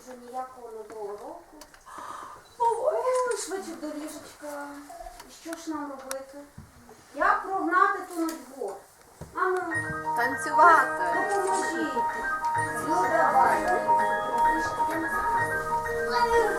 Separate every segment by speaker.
Speaker 1: вже ніякого нового року. Ой, швидше до ліжечка. І що ж нам робити? Як прогнати ту нудьбу? Ану,
Speaker 2: Танцювати.
Speaker 1: допоможіть. Ну давай.
Speaker 3: Ой,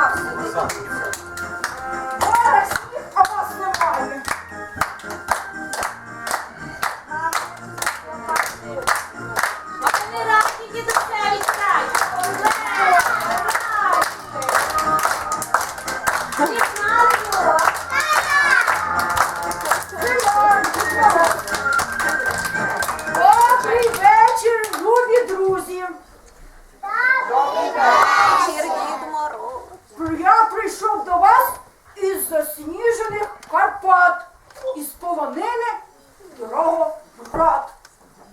Speaker 3: Горах прийшов до вас із засніжених Карпат, із полонини дорого брат.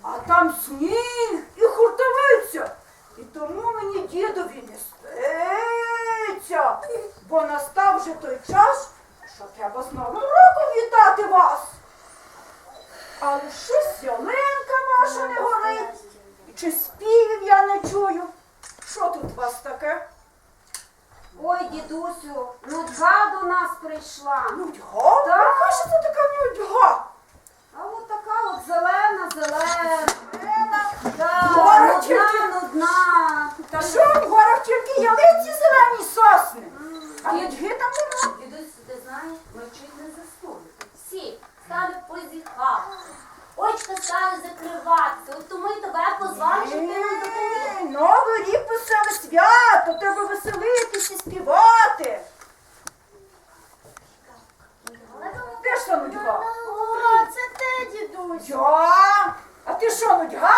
Speaker 3: А там сніг і хуртовиця. І тому мені дідові не спиться, бо настав вже той час, що треба з Новим роком вітати вас. Але щось ялинка ваша не горить, і чи співів я не чую. Що тут у вас таке?
Speaker 1: Ой, дідусю, нудьга до нас прийшла.
Speaker 3: Нудьга?
Speaker 1: Так.
Speaker 3: Яка ж це така нудьга?
Speaker 1: А от така от зелена, зелена. Да,
Speaker 3: Гора
Speaker 1: нудна,
Speaker 3: тільки-
Speaker 1: нудна.
Speaker 3: Та що в горах тільки ялиці зелені сосни? А нудьги там нема.
Speaker 1: Дідусь, ти знаєш, ми чуть не заснули. Всі стали позіхати. Очка стали закриватися. От тому й тебе позвали, щоб ти нам допоміг.
Speaker 3: Новий рік веселе свято, треба веселитися, співати. Де ж та нудьга?
Speaker 4: О, це ти, дідусь.
Speaker 3: Я? А ти що, нудьга?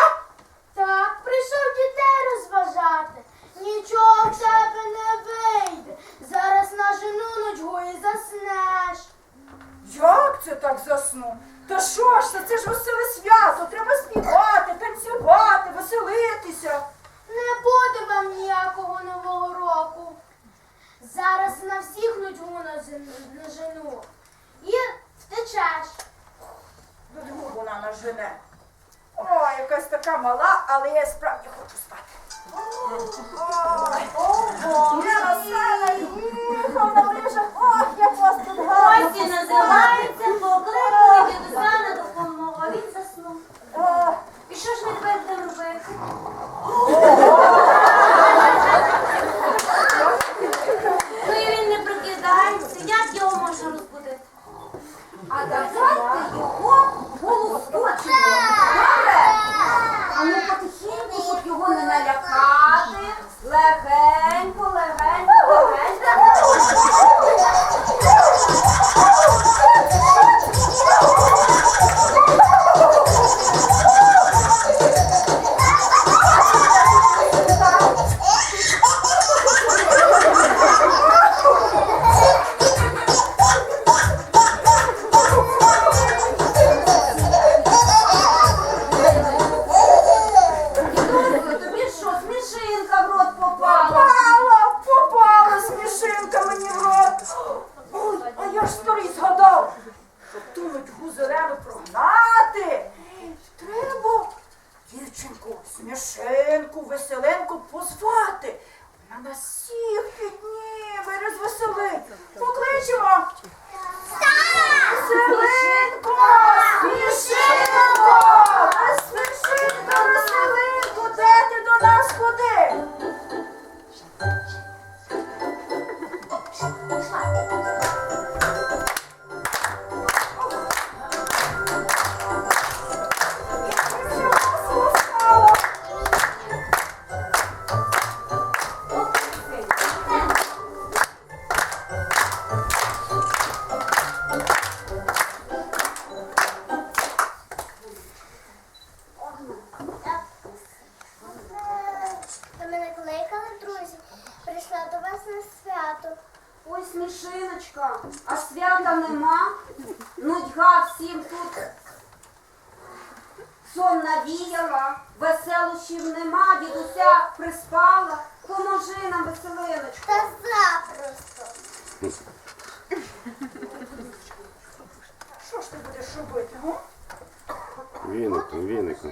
Speaker 4: Так, прийшов дітей розважати. Нічого в тебе не вийде. Зараз нажену нудьгу і заснеш.
Speaker 3: Як це так засну? Та що ж це? Це ж веселе свято, треба співати, танцювати, веселитися.
Speaker 4: Не буде вам ніякого нового року. Зараз на всіх нудьгу нажен- нажену. І втечеш.
Speaker 3: Нудьгу вона нажене. Ой, якась така мала, але я справді хочу спати. Ой, я весела, їхав на лижах. Ох, як вас тут гарно.
Speaker 1: Ось і називається покликали дідуся на допомогу. А він заснув. І що ж ми тепер будемо робити?
Speaker 3: Робити? гу?
Speaker 2: Віником, віником.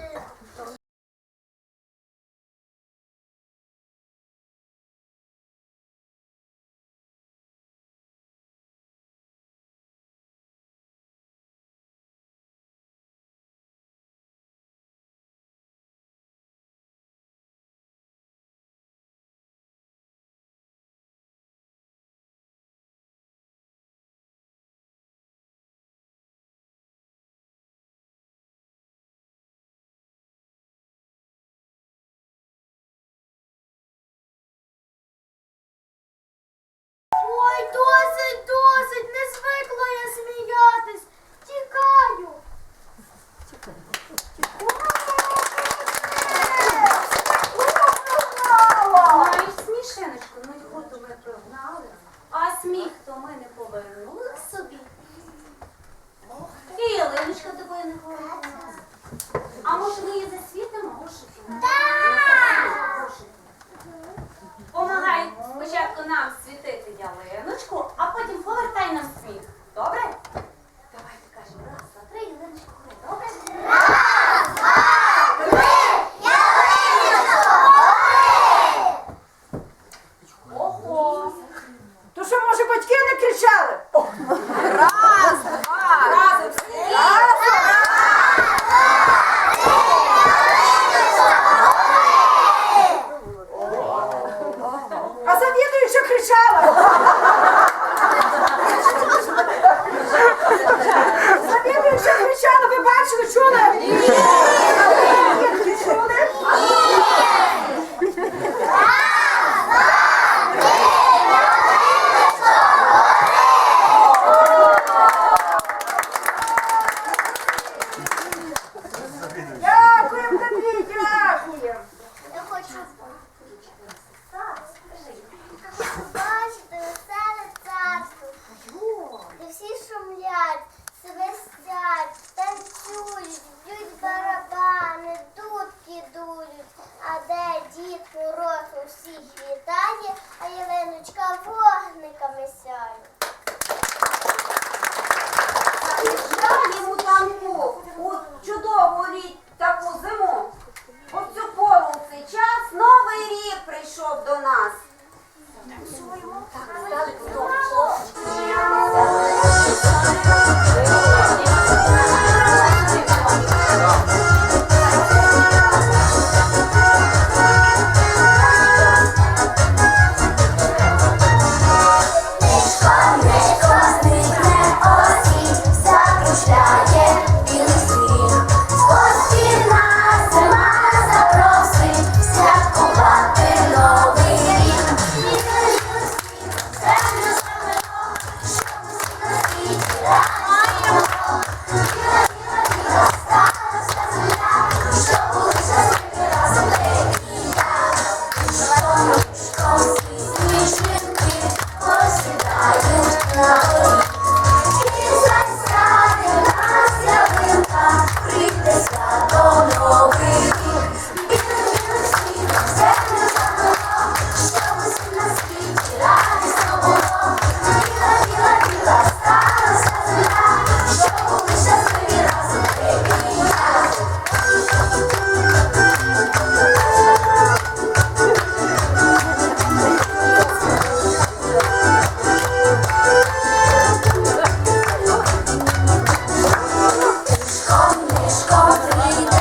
Speaker 1: Bye.